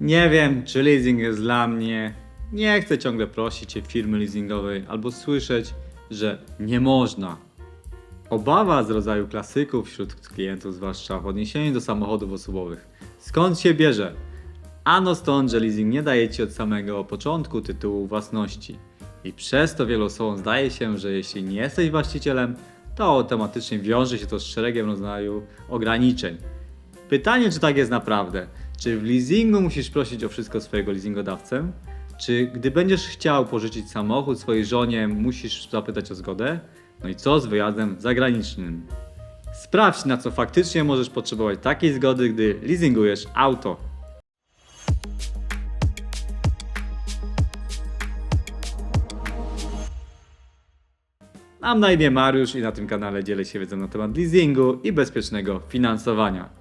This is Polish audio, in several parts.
Nie wiem, czy leasing jest dla mnie. Nie chcę ciągle prosić się firmy leasingowej albo słyszeć, że nie można. Obawa z rodzaju klasyków wśród klientów, zwłaszcza w odniesieniu do samochodów osobowych. Skąd się bierze? Ano stąd, że leasing nie daje Ci od samego początku tytułu własności. I przez to wielu osobom zdaje się, że jeśli nie jesteś właścicielem, to automatycznie wiąże się to z szeregiem rodzaju ograniczeń. Pytanie, czy tak jest naprawdę? Czy w leasingu musisz prosić o wszystko swojego leasingodawcę? Czy gdy będziesz chciał pożyczyć samochód swojej żonie, musisz zapytać o zgodę? No i co z wyjazdem zagranicznym? Sprawdź, na co faktycznie możesz potrzebować takiej zgody, gdy leasingujesz auto. Mam na imię Mariusz i na tym kanale dzielę się wiedzą na temat leasingu i bezpiecznego finansowania.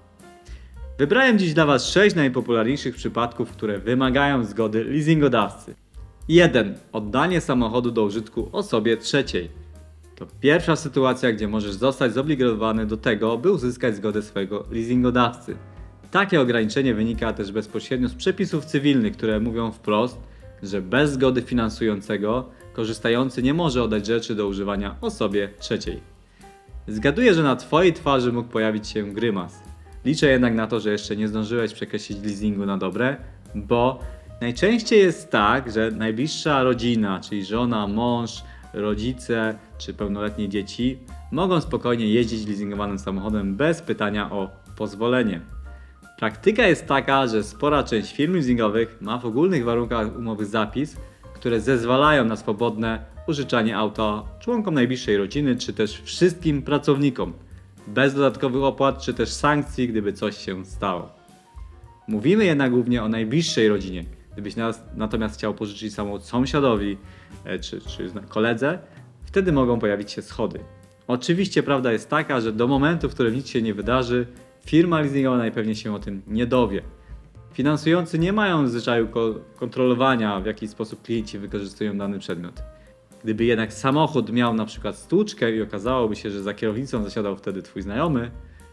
Wybrałem dziś dla Was 6 najpopularniejszych przypadków, które wymagają zgody leasingodawcy. 1. Oddanie samochodu do użytku osobie trzeciej. To pierwsza sytuacja, gdzie możesz zostać zobligowany do tego, by uzyskać zgodę swojego leasingodawcy. Takie ograniczenie wynika też bezpośrednio z przepisów cywilnych, które mówią wprost, że bez zgody finansującego korzystający nie może oddać rzeczy do używania osobie trzeciej. Zgaduję, że na Twojej twarzy mógł pojawić się grymas. Liczę jednak na to, że jeszcze nie zdążyłeś przekreślić leasingu na dobre, bo najczęściej jest tak, że najbliższa rodzina, czyli żona, mąż, rodzice czy pełnoletnie dzieci mogą spokojnie jeździć leasingowanym samochodem bez pytania o pozwolenie. Praktyka jest taka, że spora część firm leasingowych ma w ogólnych warunkach umowy zapis, które zezwalają na swobodne użyczanie auta członkom najbliższej rodziny czy też wszystkim pracownikom, bez dodatkowych opłat czy też sankcji, gdyby coś się stało. Mówimy jednak głównie o najbliższej rodzinie. Gdybyś natomiast chciał pożyczyć samochód sąsiadowi e, czy, czy koledze, wtedy mogą pojawić się schody. Oczywiście prawda jest taka, że do momentu, w którym nic się nie wydarzy, firma leasingowa najpewniej się o tym nie dowie. Finansujący nie mają zwyczaju ko- kontrolowania, w jaki sposób klienci wykorzystują dany przedmiot. Gdyby jednak samochód miał na przykład stłuczkę i okazałoby się, że za kierownicą zasiadał wtedy twój znajomy,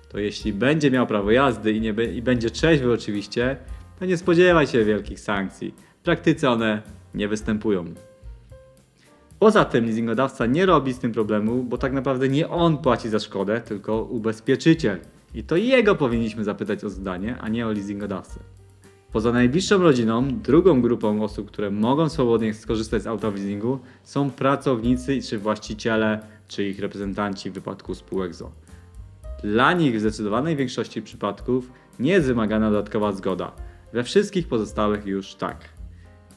to jeśli będzie miał prawo jazdy i, nie, i będzie trzeźwy oczywiście, to nie spodziewaj się wielkich sankcji. W praktyce one nie występują. Poza tym leasingodawca nie robi z tym problemu, bo tak naprawdę nie on płaci za szkodę, tylko ubezpieczyciel. I to jego powinniśmy zapytać o zdanie, a nie o leasingodawcę. Poza najbliższą rodziną, drugą grupą osób, które mogą swobodnie skorzystać z auta w leasingu, są pracownicy czy właściciele, czy ich reprezentanci w wypadku spółek ZO. Dla nich w zdecydowanej większości przypadków nie jest wymagana dodatkowa zgoda. We wszystkich pozostałych już tak.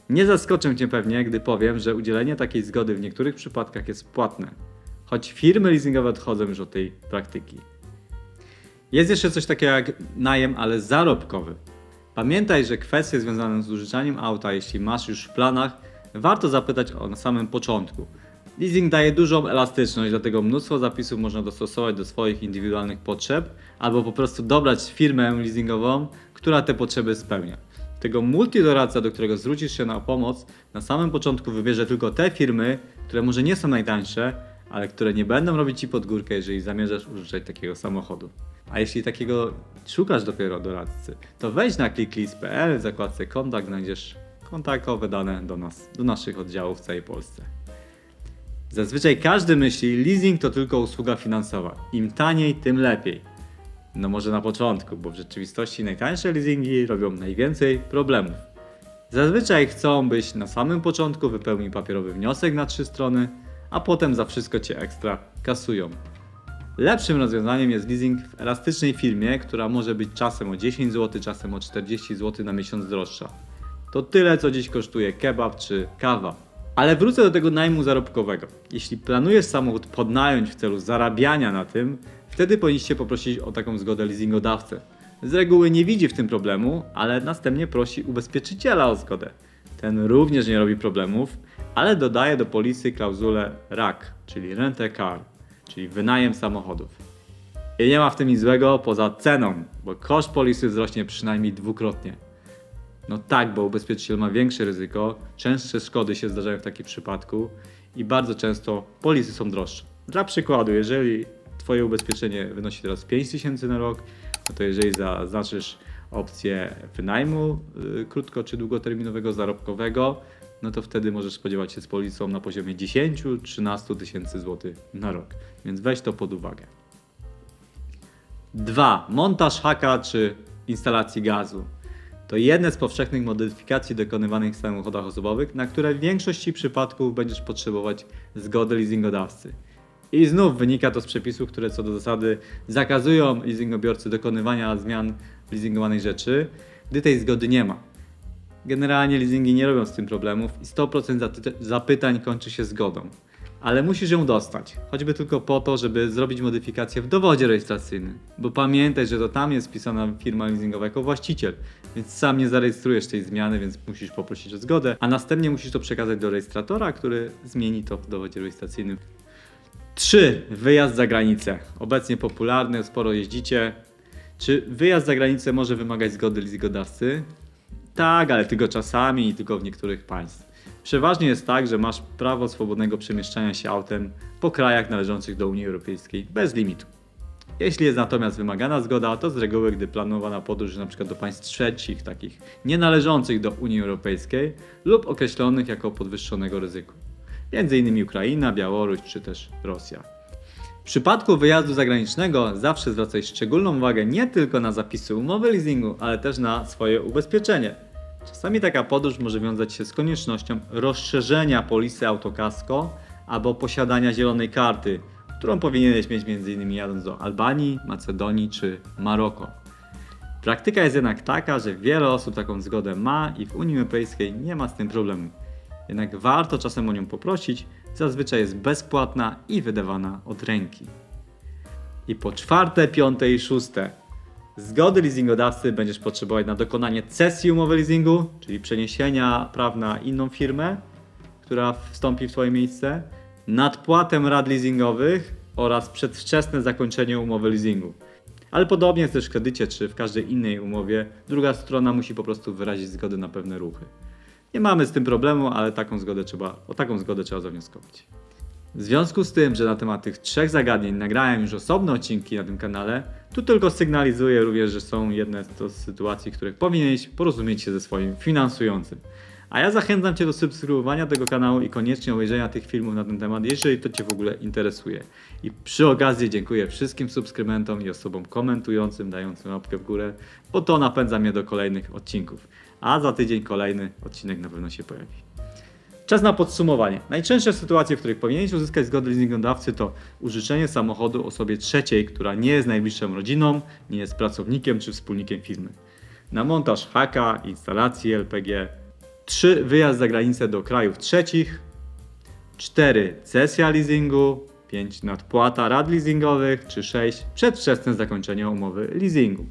Nie zaskoczę Cię pewnie, gdy powiem, że udzielenie takiej zgody w niektórych przypadkach jest płatne, choć firmy leasingowe odchodzą już od tej praktyki. Jest jeszcze coś takiego jak najem, ale zarobkowy. Pamiętaj, że kwestie związane z użyczaniem auta, jeśli masz już w planach, warto zapytać o na samym początku. Leasing daje dużą elastyczność, dlatego mnóstwo zapisów można dostosować do swoich indywidualnych potrzeb, albo po prostu dobrać firmę leasingową, która te potrzeby spełnia. Tego multidoradca, do którego zwrócisz się na pomoc, na samym początku wybierze tylko te firmy, które może nie są najtańsze, ale które nie będą robić Ci pod górkę, jeżeli zamierzasz używać takiego samochodu. A jeśli takiego szukasz dopiero doradcy, to wejdź na clicklist.pl, w zakładce kontakt znajdziesz kontaktowe dane do nas, do naszych oddziałów w całej Polsce. Zazwyczaj każdy myśli, leasing to tylko usługa finansowa. Im taniej, tym lepiej. No może na początku, bo w rzeczywistości najtańsze leasingi robią najwięcej problemów. Zazwyczaj chcą, byś na samym początku wypełnił papierowy wniosek na trzy strony, a potem za wszystko cię ekstra kasują. Lepszym rozwiązaniem jest leasing w elastycznej firmie, która może być czasem o 10 zł, czasem o 40 zł na miesiąc droższa. To tyle, co dziś kosztuje kebab czy kawa. Ale wrócę do tego najmu zarobkowego. Jeśli planujesz samochód podnająć w celu zarabiania na tym, wtedy powinniście poprosić o taką zgodę leasingodawcę. Z reguły nie widzi w tym problemu, ale następnie prosi ubezpieczyciela o zgodę. Ten również nie robi problemów, ale dodaje do polisy klauzulę RAC, czyli Rent a Car, czyli wynajem samochodów. I nie ma w tym nic złego poza ceną, bo koszt polisy wzrośnie przynajmniej dwukrotnie. No tak, bo ubezpieczyciel ma większe ryzyko, częstsze szkody się zdarzają w takim przypadku i bardzo często polisy są droższe. Dla przykładu, jeżeli Twoje ubezpieczenie wynosi teraz 5000 na rok, no to jeżeli zaznaczysz opcję wynajmu y, krótko czy długoterminowego, zarobkowego, no to wtedy możesz spodziewać się z policją na poziomie 10-13 tysięcy złotych na rok. Więc weź to pod uwagę. 2. Montaż haka czy instalacji gazu. To jedne z powszechnych modyfikacji dokonywanych w samochodach osobowych, na które w większości przypadków będziesz potrzebować zgody leasingodawcy. I znów wynika to z przepisów, które co do zasady zakazują leasingobiorcy dokonywania zmian w leasingowanej rzeczy, gdy tej zgody nie ma. Generalnie leasingi nie robią z tym problemów i 100% zaty- zapytań kończy się zgodą. Ale musisz ją dostać, choćby tylko po to, żeby zrobić modyfikację w dowodzie rejestracyjnym. Bo pamiętaj, że to tam jest wpisana firma leasingowa jako właściciel, więc sam nie zarejestrujesz tej zmiany, więc musisz poprosić o zgodę, a następnie musisz to przekazać do rejestratora, który zmieni to w dowodzie rejestracyjnym. 3. Wyjazd za granicę. Obecnie popularny, sporo jeździcie. Czy wyjazd za granicę może wymagać zgody leasingodawcy? Tak, ale tylko czasami i tylko w niektórych państw. Przeważnie jest tak, że masz prawo swobodnego przemieszczania się autem po krajach należących do Unii Europejskiej bez limitu. Jeśli jest natomiast wymagana zgoda, to z reguły, gdy planowana podróż np. do państw trzecich, takich nie należących do Unii Europejskiej lub określonych jako podwyższonego ryzyku, m.in. Ukraina, Białoruś czy też Rosja. W przypadku wyjazdu zagranicznego zawsze zwracaj szczególną uwagę nie tylko na zapisy umowy leasingu, ale też na swoje ubezpieczenie. Czasami taka podróż może wiązać się z koniecznością rozszerzenia polisy autokasko albo posiadania zielonej karty, którą powinieneś mieć m.in. jadąc do Albanii, Macedonii czy Maroko. Praktyka jest jednak taka, że wiele osób taką zgodę ma i w Unii Europejskiej nie ma z tym problemu. Jednak warto czasem o nią poprosić, zazwyczaj jest bezpłatna i wydawana od ręki. I po czwarte, piąte i szóste. Zgody leasingodawcy będziesz potrzebować na dokonanie cesji umowy leasingu, czyli przeniesienia praw na inną firmę, która wstąpi w Twoje miejsce, nadpłatę rad leasingowych oraz przedwczesne zakończenie umowy leasingu. Ale podobnie jest też w kredycie czy w każdej innej umowie, druga strona musi po prostu wyrazić zgodę na pewne ruchy. Nie mamy z tym problemu, ale taką zgodę trzeba, o taką zgodę trzeba zawnioskować. W związku z tym, że na temat tych trzech zagadnień nagrałem już osobne odcinki na tym kanale, tu tylko sygnalizuję również, że są jedne z sytuacji, w których powinieneś porozumieć się ze swoim finansującym. A ja zachęcam Cię do subskrybowania tego kanału i koniecznie obejrzenia tych filmów na ten temat, jeżeli to Cię w ogóle interesuje. I przy okazji dziękuję wszystkim subskrybentom i osobom komentującym, dającym łapkę w górę, bo to napędza mnie do kolejnych odcinków. A za tydzień kolejny odcinek na pewno się pojawi. Czas na podsumowanie. Najczęstsze sytuacje, w których powinieneś uzyskać zgodę leasingodawcy to użyczenie samochodu osobie trzeciej, która nie jest najbliższą rodziną, nie jest pracownikiem czy wspólnikiem firmy. Na montaż haka, instalacji LPG. 3. Wyjazd za granicę do krajów trzecich. 4. Cesja leasingu. 5. Nadpłata rad leasingowych. Czy 6. Przedwczesne zakończenie umowy leasingu.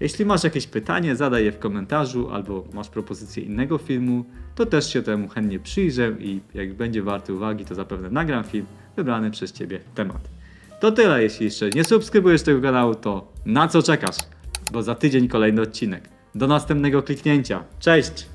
Jeśli masz jakieś pytanie, zadaj je w komentarzu albo masz propozycję innego filmu, to też się temu chętnie przyjrzę i jak będzie warty uwagi, to zapewne nagram film wybrany przez Ciebie temat. To tyle, jeśli jeszcze nie subskrybujesz tego kanału, to na co czekasz? Bo za tydzień kolejny odcinek. Do następnego kliknięcia. Cześć!